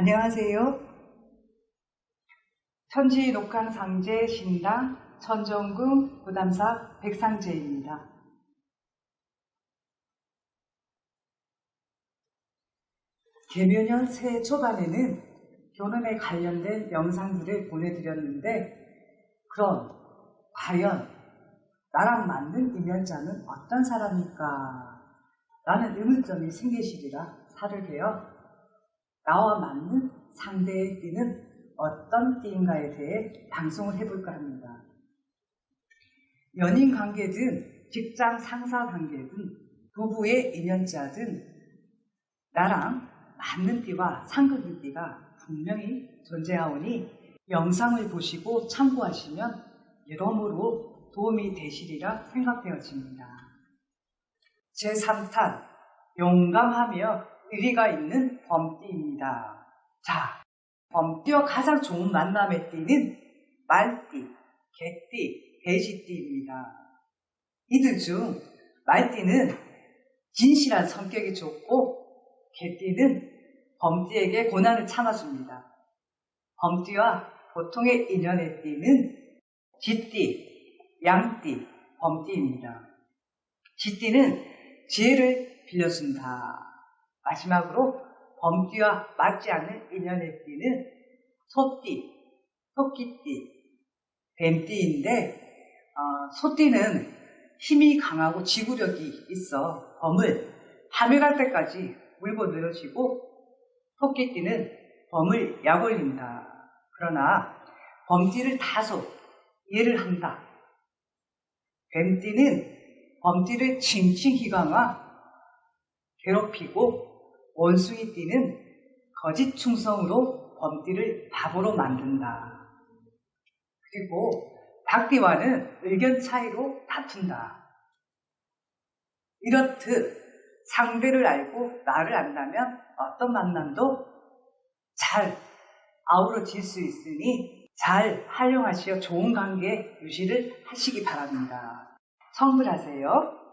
안녕하세요. 천지 녹강 상제 신당 천정궁 부담사 백상제입니다. 개묘년 새해 초반에는 교남에 관련된 영상들을 보내드렸는데 그럼 과연 나랑 맞는 인연자는 어떤 사람일까? 라는 의문점이 생기시리라 베어 나와 맞는 상대의 띠는 어떤 띠인가에 대해 방송을 해볼까 합니다. 연인 관계든 직장 상사 관계든 부부의 인연자든 나랑 맞는 띠와 상극인 띠가 분명히 존재하오니 영상을 보시고 참고하시면 여러모로 도움이 되시리라 생각되어집니다. 제3탄 용감하며 의리가 있는 범띠입니다. 자, 범띠와 가장 좋은 만남의 띠는 말띠, 개띠, 돼지띠입니다. 이들 중 말띠는 진실한 성격이 좋고 개띠는 범띠에게 고난을 참아줍니다. 범띠와 보통의 인연의 띠는 쥐띠, 양띠, 범띠입니다. 쥐띠는 지혜를 빌려준다. 마지막으로 범띠와 맞지 않는 인연의 띠는 소띠, 토끼띠, 뱀띠인데 어, 소띠는 힘이 강하고 지구력이 있어 범을 밤에 갈 때까지 물고 늘어지고 토끼띠는 범을 약올린다. 그러나 범띠를 다소 이해를 한다. 뱀띠는 범띠를 칭칭 희강화 괴롭히고 원숭이 띠는 거짓 충성으로 범띠를 바보로 만든다. 그리고 닭띠와는 의견 차이로 다툰다. 이렇듯 상대를 알고 나를 안다면 어떤 만남도 잘 아우러질 수 있으니 잘 활용하시어 좋은 관계 유지를 하시기 바랍니다. 성불하세요.